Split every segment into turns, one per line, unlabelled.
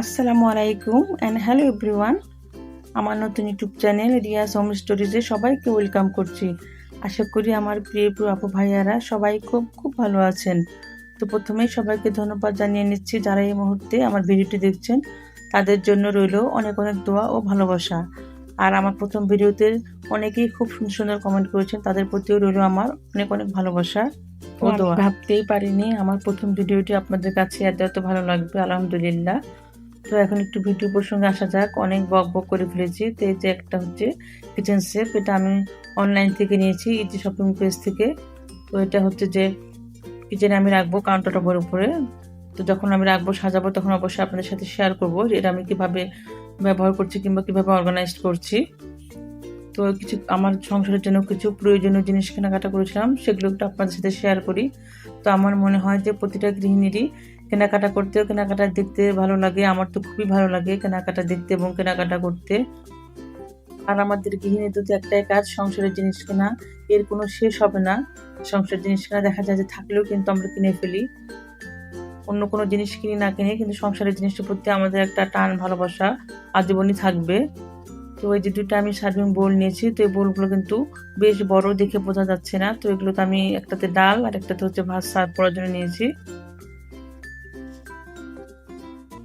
আসসালামু আলাইকুম and hello everyone আমার নতুন ইউটিউব চ্যানেল রিয়াজ হোম স্টোরিজে সবাইকে ওয়েলকাম করছি। আশা করি আমার প্রিয় প্রিয় আপু ভাইয়ারা সবাই খুব খুব ভালো আছেন। তো প্রথমেই সবাইকে ধন্যবাদ জানিয়ে নিচ্ছি যারা এই মুহূর্তে আমার ভিডিওটি দেখছেন তাদের জন্য রইল অনেক অনেক দোয়া ও ভালোবাসা। আর আমার প্রথম ভিডিওতে অনেকেই খুব সুন্দর সুন্দর কমেন্ট করেছেন তাদের প্রতিও রইল আমার অনেক অনেক ভালোবাসা ও দোয়া। ভাবতেই পারিনি আমার প্রথম ভিডিওটি আপনাদের কাছে এত এত ভালো লাগবে আলহামদুলিল্লাহ। তো এখন একটু ভিডিও প্রসঙ্গে আসা যাক। অনেক বক বক করে ফেলেছি। তো এই যে একটা হচ্ছে কিচেন সেফ এটা আমি অনলাইন থেকে নিয়েছি ইজি শপিং পেজ থেকে। তো এটা হচ্ছে যে কিচেনে আমি রাখব কাউন্টার টপের উপরে। তো যখন আমি রাখব, সাজাবো, তখন অবশ্যই আপনাদের সাথে শেয়ার করব যে এটা আমি কীভাবে ব্যবহার করছি কিংবা কীভাবে অর্গানাইজ করছি। তো কিছু আমার সংসারের জন্য কিছু প্রয়োজনীয় জিনিস কেনাকাটা করেছিলাম, সেগুলো একটু আপনাদের সাথে শেয়ার করি। তো আমার মনে হয় যে প্রতিটা গৃহিণীরই কেনাকাটা করতেও কেনাকাটা দেখতে ভালো লাগে, আমার তো খুবই ভালো লাগে কেনাকাটা দেখতে এবং কেনাকাটা করতে। আর আমাদের গৃহিণীদের তো একটাই কাজ, সংসারের জিনিস কেনা। এর কোনো শেষ হবে না। সংসারের জিনিস কেনা দেখা যায় যে থাকলেও কিন্তু আমরা কিনে ফেলি। অন্য কোনো জিনিস কিনি না কিনে, কিন্তু সংসারের জিনিসটার প্রতি আমাদের একটা টান, ভালোবাসা আজীবনই থাকবে। তো এই যে দুটো আমি সার্ভিং বোল নিয়েছি, তো এই বোলগুলো কিন্তু বেশ বড় দেখে বোঝা যাচ্ছে না। তো এগুলো তো আমি একটাতে ডাল আর একটাতে হচ্ছে ভাত সার্ভ করার জন্য নিয়েছি।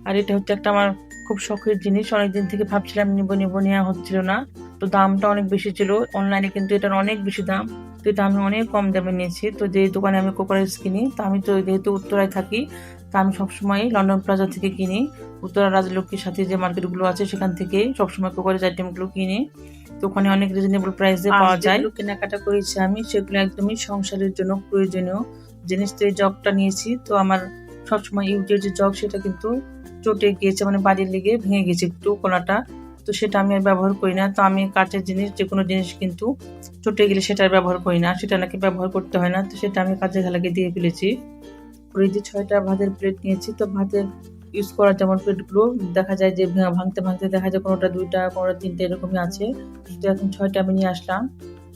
আর এটা হচ্ছে একটা আমার খুব শখের জিনিস। অনেকদিন থেকে ভাবছিলাম নিব নিব নেওয়া হচ্ছিল না। তো দামটা অনেক বেশি ছিল। অনলাইনে কিন্তু এটার অনেক বেশি দাম। তো এটা আমি অনেক কম দামে নিয়েছি। তো যে দোকানে আমি কোকারেজ কিনি তো আমি তো যেহেতু উত্তরায় থাকি তা আমি সবসময় লন্ডন প্লাজা থেকে কিনি। উত্তরা রাজলক্ষ্মীর সাথে যে মার্কেটগুলো আছে সেখান থেকে সবসময় কোকারেজ আইটেমগুলো কিনি। তো ওখানে অনেক রিজনেবল প্রাইসে পাওয়া যায়। কেনাকাটা করেছি আমি সেগুলো একদমই সংসারের জন্য প্রয়োজনীয়। জিনিস তো এই জগটা নিয়েছি তো আমার সবসময় ইউজের যে জগ সেটা কিন্তু চটে গিয়েছে মানে বাড়ির লেগে ভেঙে গেছে একটু কোনাটা তো সেটা আমি আর ব্যবহার করি না। তো আমি কাঠের জিনিস যে কোনো জিনিস কিন্তু চটে গেলে সেটা ব্যবহার করি না। সেটা নাকি ব্যবহার করতে হয় না। তো সেটা আমি কাজে ঘালাকে দিয়ে ফেলেছি। ওই যে ছয়টা ভাতের প্লেট নিয়েছি, তো ভাতের ইউজ করার যেমন প্লেটগুলো দেখা যায় যে ভাঙতে ভাঙতে দেখা যায় কোনোটা দুইটা, কোনোটা তিনটা এরকমই আছে। তো এখন ছয়টা আমি নিয়ে আসলাম।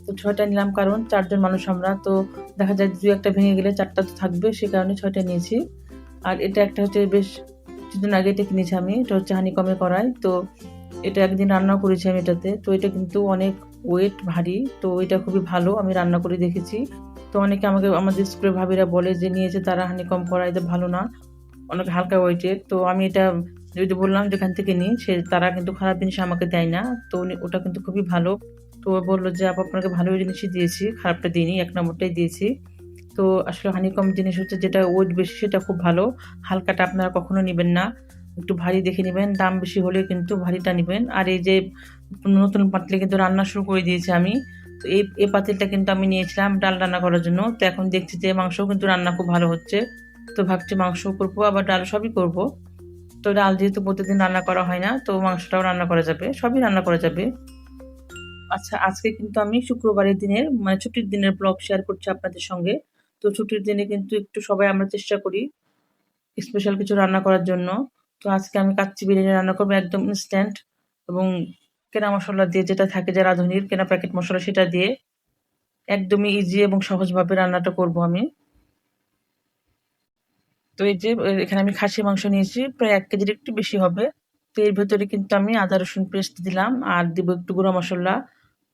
তো ছয়টা নিলাম কারণ চারজন মানুষ আমরা। তো দেখা যায় দুই একটা ভেঙে গেলে চারটা তো থাকবে, সে কারণে ছয়টা নিয়েছি। আর এটা একটা হচ্ছে বেশ কিছুদিন আগে এটা কিনেছি আমি, এটা হচ্ছে হানিকমে করাই। তো এটা একদিন রান্না করেছি আমি এটাতে। তো এটা কিন্তু অনেক ওয়েট ভারী, তো এটা খুবই ভালো, আমি রান্না করে দেখেছি। তো অনেকে আমাকে, আমাদের স্কুলের ভাবিরা বলে যে, নিয়েছে তারা হানিকম করা এটা ভালো না। অনেক হালকা ওয়েটের তো আমি এটা যদি বললাম যেখান থেকে নিই, সে, তারা কিন্তু খারাপ জিনিস আমাকে দেয় না। তো ওটা কিন্তু খুবই ভালো। তো বলল যে, আপু, আপনাকে ভালো জিনিসই দিয়েছি, খারাপটা দিইনি, এক নম্বরটাই দিয়েছি। তো আসলে হানিকম জিনিস হচ্ছে যেটা ওয়েট বেশি, সেটা খুব ভালো। হালকাটা আপনারা কখনো নেবেন না। একটু ভারী দেখে নেবেন, দাম বেশি হলে কিন্তু ভারীটা নেবেন। আর এই যে নতুন পাতিলে কিন্তু রান্না শুরু করে দিয়েছি আমি। তো এই এই পাতিলটা কিন্তু আমি নিয়েছিলাম ডাল রান্না করার জন্য। তো এখন দেখছি যে মাংসও কিন্তু রান্না খুব ভালো হচ্ছে। তো ভাবছি মাংসও করব, আবার ডাল সবই করব। তো ডাল যেহেতু প্রতিদিন রান্না করা হয় না, তো মাংসটাও রান্না করা যাবে, সবই রান্না করা যাবে। আচ্ছা আজকে কিন্তু আমি শুক্রবারের দিনের মানে ছুটির দিনের ব্লগ শেয়ার করছি আপনাদের সঙ্গে। তো ছুটির দিনে কিন্তু একটু সবাই আমরা চেষ্টা করি স্পেশাল কিছু রান্না করার জন্য। তো আজকে আমি কাচ্চি বিরিয়ানি রান্না করব একদম ইনস্ট্যান্ট এবং কেনা মশলা দিয়ে যেটা থাকে যে রাঁধুনির কেনা প্যাকেট মশলা সেটা দিয়ে একদমই ইজি এবং সহজভাবে রান্নাটা করব আমি। তো এই যে এখানে আমি খাসি মাংস নিয়েছি, প্রায় এক কেজির একটু বেশি হবে। তো এর ভেতরে কিন্তু আমি আদা রসুন পেস্ট দিলাম আর দিব একটু গুঁড়ো মশলা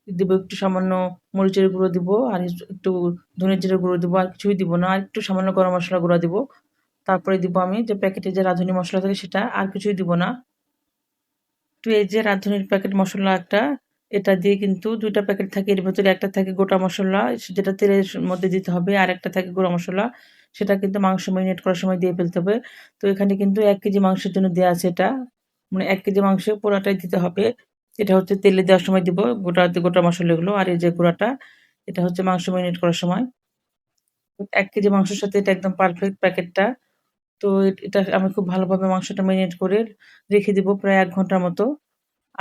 দিব, একটু সামান্য মরিচের গুঁড়ো দিব, আর একটু ধনে জিরে গুঁড়ো দিব, আর কিছুই দিব না। আর একটু সামান্য গরম মশলা গুঁড়ো দিব। তারপরে দিব আমি যে প্যাকেটে যে রাঁধুনি মশলা থাকে সেটা, আর কিছুই দিব না। তো এই যে রাঁধুনির প্যাকেট মশলা একটা, এটা দিয়ে কিন্তু দুইটা প্যাকেট থাকে, এর ভেতরে একটা থাকে গোটা মশলা, যেটা তেলের মধ্যে দিতে হবে, আর একটা থাকে গুঁড়া মশলা। সেটা কিন্তু মাংস ম্যারিনেট করার সময় দিয়ে ফেলতে হবে। তো এখানে কিন্তু এক কেজি মাংসের জন্য দেওয়া আছে এটা। মানে এক কেজি মাংস পুরাটাই দিতে হবে। এটা হচ্ছে তেলে দেওয়ার সময় দিব, গোটা গোটা মশলাগুলো আর এই যে গুঁড়াটা, এটা হচ্ছে মাংস ম্যারিনেট করার সময়। এক কেজি মাংসের সাথে এটা একদম পারফেক্ট প্যাকেটটা। তো এটা আমি খুব ভালোভাবে মাংসটা ম্যারিনেট করে রেখে দিব প্রায় এক ঘণ্টার মতো।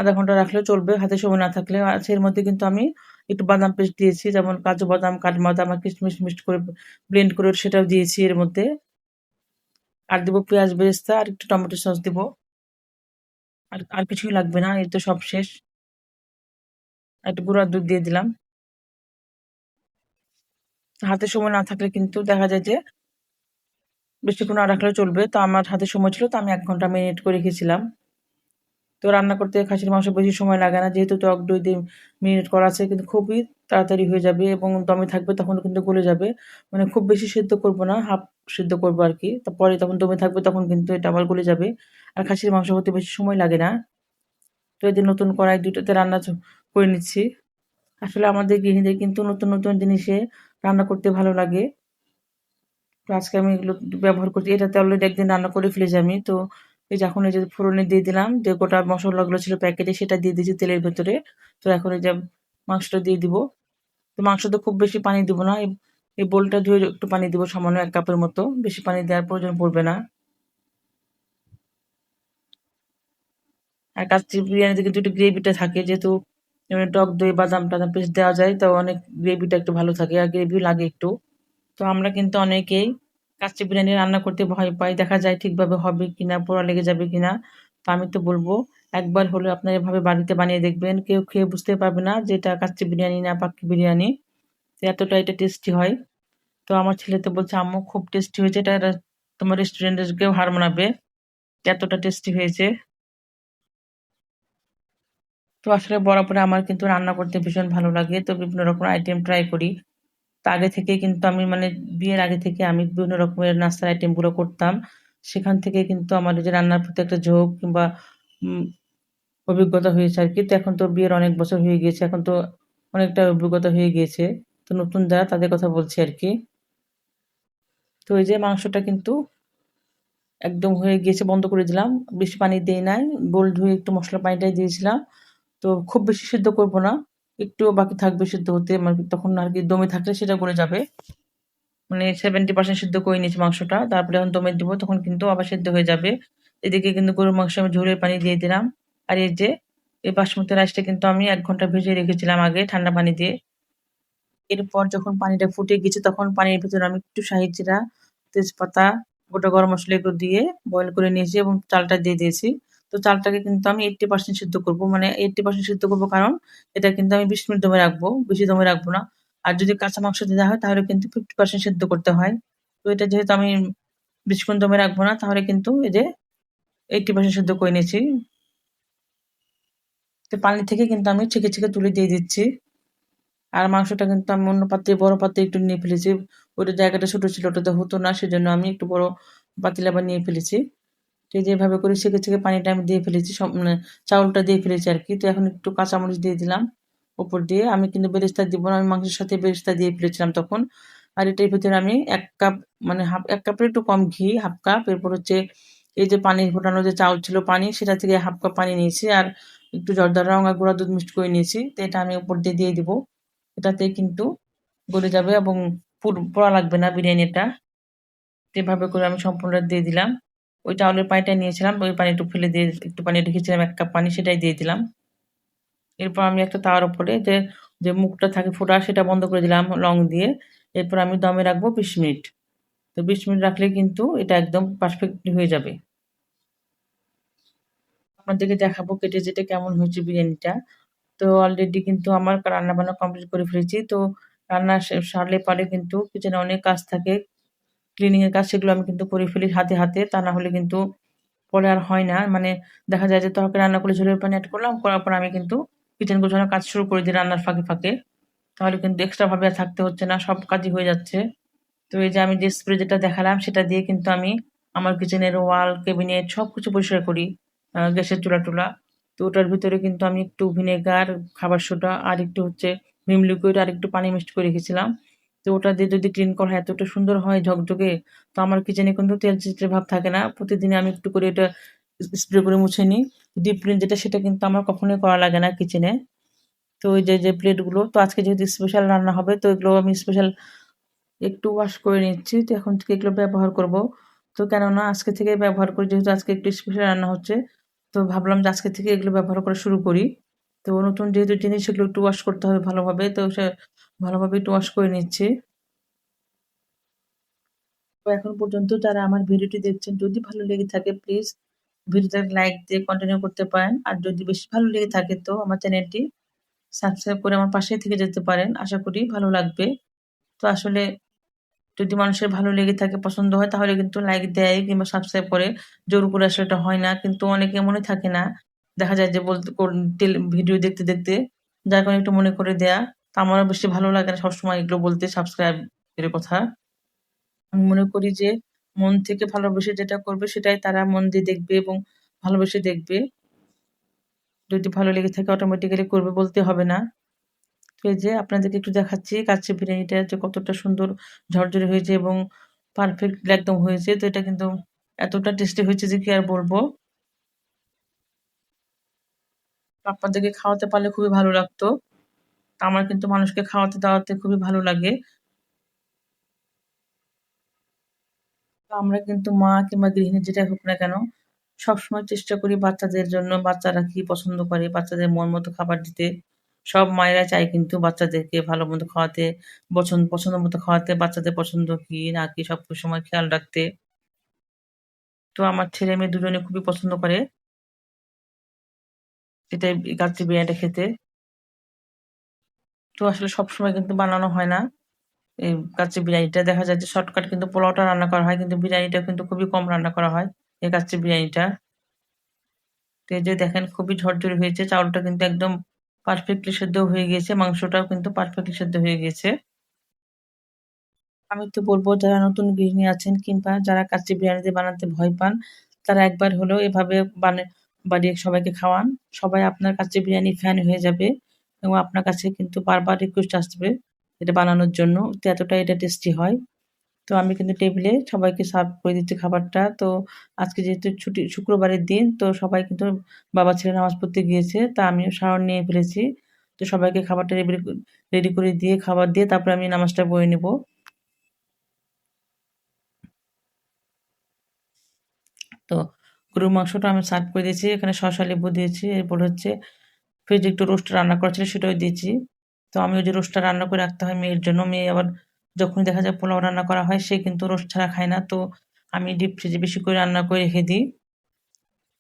আধা ঘণ্টা রাখলেও চলবে, হাতে সময় না থাকলে। আর এর মধ্যে কিন্তু আমি একটু বাদাম পেস্ট দিয়েছি, যেমন কাজু বাদাম কাঠবাদাম আর কিশমিশ মিক্সড করে ব্লেন্ড করে সেটাও দিয়েছি এর মধ্যে। আর দিব পেঁয়াজ বেরেস্তা, আর একটু টমেটো সস দিব। আর আর কিছুই লাগবে না, এই তো সব শেষ একটু গুঁড়ার দুধ দিয়ে দিলাম হাতে সময় না থাকলে কিন্তু দেখা যায় যে বেশিক্ষণ না রাখলেও চলবে। তো আমার হাতে সময় ছিল, তো আমি এক ঘণ্টা মিনিট করে রেখেছিলাম। তো রান্না করতে খাসির মাংস বেশি সময় লাগে না। যেহেতু টক দই দিয়ে মিনিট করা আছে, কিন্তু খুবই তাড়াতাড়ি হয়ে যাবে এবং দমে থাকবে তখন কিন্তু গলে যাবে। মানে খুব বেশি সেদ্ধ করব না, হাফ সিদ্ধ করব আরকি। তারপরে তখন দমে থাকবে তখন কিন্তু এটা আবার গলে যাবে। আর খাসির মাংস হতে বেশি সময় লাগে না। তো যে নতুন কড়াই দুটোতে রান্না করে নিচ্ছি। আসলে আমাদের গৃহিণীদের কিন্তু নতুন, নতুন জিনিসে রান্না করতে ভালো লাগে। তো আজকে আমি এগুলো ব্যবহার করছি। এটাতে অলরেডি একদিন রান্না করে ফেলেছি আমি। তো এই যে এখন এই যে ফোড়নে দিয়ে দিলাম যে গোটা মশলাগুলো ছিল প্যাকেটে সেটা দিয়ে দিয়েছি তেলের ভেতরে। তো এখন এই যে মাংসটা দিয়ে দিব। তো খুব বেশি পানি দিব না। এই বোলটা ধুয়ে একটু পানি দিব সামান্য এক কাপের মতো। বেশি পানি দেওয়ার প্রয়োজন পড়বে না। আর কাচ্চি বিরিয়ানিতে কিন্তু একটু গ্রেভিটা থাকে যেহেতু টক দই, বাদাম-টাদাম পেস্ট দেওয়া যায় তো অনেক গ্রেভিটা একটু ভালো থাকে আর গ্রেভিও লাগে একটু। তো আমরা কিন্তু অনেকেই কাচ্চি বিরিয়ানি রান্না করতে ভয় পাই। দেখা যায় ঠিকভাবে হবে কিনা, পোড়া লেগে যাবে কিনা। তো আমি তো বলব একবার হলেও আপনারা এভাবে বাড়িতে বানিয়ে দেখবেন। কেউ খেয়ে বুঝতে পারবে না যে এটা কাচ্চি বিরিয়ানি না পাক্কি বিরিয়ানি। এতটা এটা টেস্টি হয়। তো আমার ছেলে তো বলছে, "আম্মু খুব টেস্টি হয়েছে। এটা তোমার রেস্টুরেন্টের কেউ হার মানাবে। এতটা টেস্টি হয়েছে।" তো আসলে বরাবরই আমার কিন্তু রান্না করতে ভীষণ ভালো লাগে। তো বিভিন্ন রকমের আইটেম ট্রাই করি। তো আগে থেকেই কিন্তু আমি মানে বিয়ের আগে থেকে আমি বিভিন্ন রকমের নাস্তার আইটেমগুলো করতাম। সেখান থেকে কিন্তু আমার যে রান্নার প্রতি একটা ঝোঁক কিংবা অভিজ্ঞতা হয়েছে আর কি তো এখন তো বিয়ের অনেক বছর হয়ে গিয়েছে। এখন তো অনেকটা অভিজ্ঞতা হয়ে গিয়েছে। তো নতুন যারা তাদের কথা বলছি আর কি তো এই যে মাংসটা কিন্তু একদম হয়ে গিয়েছে, বন্ধ করে দিলাম। বেশি পানি দেই নাই। বোল ধুয়ে একটু মশলা পানিটাই দিয়েছিলাম। তো খুব বেশি সিদ্ধ করব না। একটুও বাকি থাকবে সিদ্ধ হতে। মানে তখন আর কি দমে থাকলে সেটা গলে যাবে। মানে 70% সিদ্ধ করে নিয়েছি মাংসটা। তারপরে যখন দমে দিব তখন কিন্তু আবার সিদ্ধ হয়ে যাবে। এদিকে কিন্তু গরুর মাংস আমি ঝোলের পানি দিয়ে দিলাম। আর এই যে এই বাসমতি রাইসটা কিন্তু আমি এক ঘণ্টা ভিজিয়ে রেখেছিলাম আগে ঠান্ডা পানি দিয়ে। এরপর যখন পানিটা ফুটে গেছে তখন পানির ভেতরে আমি একটু শাহি জিরা, তেজপাতা, গোটা গরম মসলা এগুলো দিয়ে বয়েল করে নিয়েছি এবং চালটা দিয়ে দিয়েছি। তো চালটাকে কিন্তু আমি 80% সিদ্ধ করব মানে 80% সিদ্ধ করব কারণ এটা কিন্তু আমি ২০ মিনিট দমে রাখব। বেশি দমে রাখব না। আর যদি কাঁচা মাংস দেওয়া হয় তাহলে কিন্তু 50% সিদ্ধ করতে হয়। তো এটা যেহেতু আমি বেশিক্ষণ দমে রাখব না তাহলে কিন্তু এই যে 80% সিদ্ধ করে নিয়েছি। তো পানি থেকে কিন্তু আমি ছেঁকে, ছেঁকে তুলে দিয়ে দিচ্ছি। আর মাংসটা কিন্তু আমি অন্য পাত্রে বড় পাত্রে একটু নিয়ে ফেলেছি। ওইটা জায়গাটা ছোট ছিল ওটাতে হতো না সেজন্য আমি একটু বড় পাতিলে আবার নিয়ে ফেলেছি। তো যেভাবে করে ছেঁকে, ছেঁকে পানিটা আমি দিয়ে ফেলেছি সব মানে চাউলটা দিয়ে ফেলেছি আর কি তো এখন একটু কাঁচামরিচ দিয়ে দিলাম ওপর দিয়ে। আমি কিন্তু বেরেস্তা দিব না। আমি মাংসের সাথে বেরেস্তা দিয়ে ফেলেছিলাম তখন। আর এটার ভিতরে আমি এক কাপ মানে হাফ এক কাপের একটু কম ঘি, হাফ কাপ এরপর হচ্ছে এই যে পানি ফোটানো যে চাউল ছিল পানি সেটা থেকে হাফ কাপ পানি নিয়েছি আর একটু জর্দার রং আর গুঁড়া দুধ মিক্সড করে নিয়েছি। তো এটা আমি উপর দিয়ে দিয়ে দিব। এটাতে কিন্তু গলে যাবে এবং পোড়া লাগবে না বিরিয়ানিটা। এভাবে করে আমি সম্পূর্ণটা দিয়ে দিলাম। ওই চাউলের পানিটা নিয়েছিলাম, ওই পানি একটু ফেলে দিয়ে একটু পানি রেখেছিলাম এক কাপ পানি সেটাই দিয়ে দিলাম। এরপর আমি একটা তাওয়ার উপরে যে, যে মুখটা থাকে ফোটা সেটা বন্ধ করে দিলাম লং দিয়ে। এরপর আমি দমে রাখব ২০ মিনিট। তো ২০ মিনিট রাখলে কিন্তু এটা একদম পারফেক্টলি হয়ে যাবে। আপনাদেরকে দেখাবো কেটে যেটা কেমন হয়েছে বিরিয়ানিটা। তো অলরেডি কিন্তু আমার রান্নাবান্না কমপ্লিট করে ফেলেছি। তো রান্না সারলে পারে কিন্তু কিচেনে অনেক কাজ থাকে। ক্লিনিং এর কাজ সেগুলো আমি কিন্তু করে ফেলি হাতে, হাতে। তা না হলে কিন্তু পরে আর হয় না। মানে দেখা যায় যে তরকারি রান্না করে ঝোলের পানি এড করলাম। করার পর আমি কিন্তু কিচেন গোছানোর কাজ শুরু করে দিই রান্নার ফাঁকে, ফাঁকে। তাহলে কিন্তু এক্সট্রা ভাবে আর থাকতে হচ্ছে না। সব কাজই হয়ে যাচ্ছে। তো এই যে আমি যে স্প্রে যেটা দেখালাম সেটা দিয়ে কিন্তু আমি আমার কিচেনের ওয়াল, ক্যাবিনেট সবকিছু পরিষ্কার করি। গ্যাসের চুলা-টুলা। তো ওটার ভিতরে কিন্তু আমি একটু ভিনেগার, খাবার সোডা আর একটু হচ্ছে ভিম লিকুইড আর একটু পানি মিক্সড করে রেখেছিলাম। তো ওটা দিয়ে যদি ক্লিন করা হয় এতটা সুন্দর হয় ঝকঝকে। তো আমার কিচেনে কিন্তু তেল চিটচিটে ভাব থাকে না। প্রতিদিনই আমি একটু করে এটা স্প্রে করে মুছে নিই। ডিপ ক্লিন যেটা সেটা কিন্তু আমার কখনোই করা লাগে না কিচেনে। তো ওই যে, যে প্লেটগুলো তো আজকে যেহেতু স্পেশাল রান্না হবে তো এগুলো আমি স্পেশাল একটু ওয়াশ করে নিচ্ছি। তো এখন থেকে এগুলো ব্যবহার করব। তো কেননা আজকে থেকে ব্যবহার করি যেহেতু আজকে একটু স্পেশাল রান্না হচ্ছে। তো ভাবলাম যে আজকে থেকে এগুলো ব্যবহার করা শুরু করি। তো নতুন যেহেতু জিনিস সেগুলো একটু ওয়াশ করতে হবে ভালোভাবে। তো সে ভালোভাবে একটু ওয়াশ করে নিচ্ছি। তো এখন পর্যন্ত যারা আমার ভিডিওটি দেখছেন, যদি ভালো লেগে থাকে প্লিজ ভিডিওটাকে লাইক দিয়ে কন্টিনিউ করতে পারেন। আর যদি বেশি ভালো লেগে থাকে তো আমার চ্যানেলটি সাবস্ক্রাইব করে আমার পাশেই থেকে যেতে পারেন। আশা করি ভালো লাগবে। তো আসলে যদি মানুষের ভালো লেগে থাকে, পছন্দ হয়, তাহলে কিন্তু লাইক দেয় কিংবা সাবস্ক্রাইব করে। জোর করে আসলে এটা হয় না, কিন্তু অনেকে মনে থাকে না। দেখা যায় যে বলতে ভিডিও দেখতে দেখতে যার কারণে একটু মনে করে দেয়া। তা আমারও বেশি ভালো লাগে না সবসময় এগুলো বলতে সাবস্ক্রাইব এর কথা। আমি মনে করি যে মন থেকে ভালোবেসে যেটা করবে, সেটাই তারা মন দিয়ে দেখবে এবং ভালোবেসে দেখবে। যদি ভালো লেগে থাকে অটোমেটিক্যালি করবে, বলতে হবে না। এই যে আপনাদেরকে একটু দেখাচ্ছি, কাচ্চি বিরিয়ানিটা যে কতটা সুন্দর ঝরঝরে হয়েছে এবং পারফেক্ট একদম হয়েছে। তো এটা কিন্তু এতটা টেস্টি হয়েছে যে কি আর বলব? আপনাদেরকে খাওয়াতে পারলে খুবই ভালো লাগতো। আমার কিন্তু মানুষকে খাওয়াতে দাওয়াতে খুবই ভালো লাগে। আমরা কিন্তু মা কিংবা গৃহিণী যেটা হোক না কেন, সবসময় চেষ্টা করি বাচ্চাদের জন্য বাচ্চারা কি পছন্দ করে, বাচ্চাদের মন মতো খাবার দিতে। সব মায়েরা চায় কিন্তু বাচ্চাদেরকে ভালো মতো খাওয়াতে, পছন্দ পছন্দ মতো খাওয়াতে, বাচ্চাদের পছন্দ কি, না কি, সব সময় খেয়াল রাখতে। তো আমার ছেলে মেয়ে দুজনে খুবই পছন্দ করে। এটাই গাছটি বিরিয়ানিটা খেতে। তো আসলে সবসময় কিন্তু বানানো হয় না। এই কাচ্চি বিরিয়ানিটা দেখা যায় যে শর্টকাট কিন্তু পোলাওটা রান্না করা হয়, কিন্তু বিরিয়ানিটা কিন্তু খুবই কম রান্না করা হয়, এই কাচ্চি বিরিয়ানিটা। তো এই যে দেখেন, খুবই ঝরঝরে হয়েছে, চাউলটা কিন্তু একদম পারফেক্টলি সেদ্ধ হয়ে গিয়েছে মাংসটাও কিন্তু পারফেক্টলি সেদ্ধ হয়ে গিয়েছে আমি তো বলব, যারা নতুন গৃহিণী আছেন কিংবা যারা কাচ্চি বিরিয়ানিতে বানাতে ভয় পান, তারা একবার হলেও এভাবে বানিয়ে বাড়িয়ে সবাইকে খাওয়ান। সবাই আপনার কাছে বিরিয়ানি ফ্যান হয়ে যাবে এবং আপনার কাছে কিন্তু বারবার রিকোয়েস্ট আসবে এটা বানানোর জন্য। তো এতটা এটা টেস্টি হয়। তো আমি কিন্তু টেবিলে সবাইকে সার্ভ করে দিচ্ছি খাবারটা। তো আজকে যেহেতু ছুটি, শুক্রবারের দিন, তো সবাই কিন্তু বাবা ছেলে নামাজ পড়তে গিয়েছে, তা আমিও শাওয়ার নিয়ে ফেলেছি। তো সবাইকে খাবারটা রেডি রেডি করে দিয়ে খাবার দিয়ে তারপরে আমি নামাজটা বয়ে নেব। তো গরুর মাংসটা আমি সার্ভ করে দিয়েছি, এখানে শসা লেবু দিয়েছি, এরপর হচ্ছে ফ্রিজে একটু রোস্ট রান্না করা ছিল সেটাও দিয়েছি। তো আমি ওই যে রোস্টটা রান্না করে রাখতে হয় মেয়ের জন্য, মেয়ে আবার যখনই দেখা যায় পোলাও রান্না করা হয়, সে কিন্তু রোস্ট ছাড়া খায় না। তো আমি ডিপ ফ্রিজে বেশি করে রান্না করে রেখে দিই।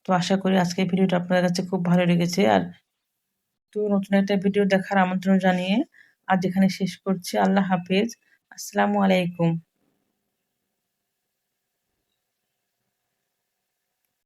তো আশা করি আজকের ভিডিওটা আপনাদের কাছে খুব ভালো লেগেছে। আর তো নতুন একটা ভিডিও দেখার আমন্ত্রণ জানিয়ে আজ এখানে শেষ করছি। আল্লাহ হাফিজ। আসসালামু আলাইকুম।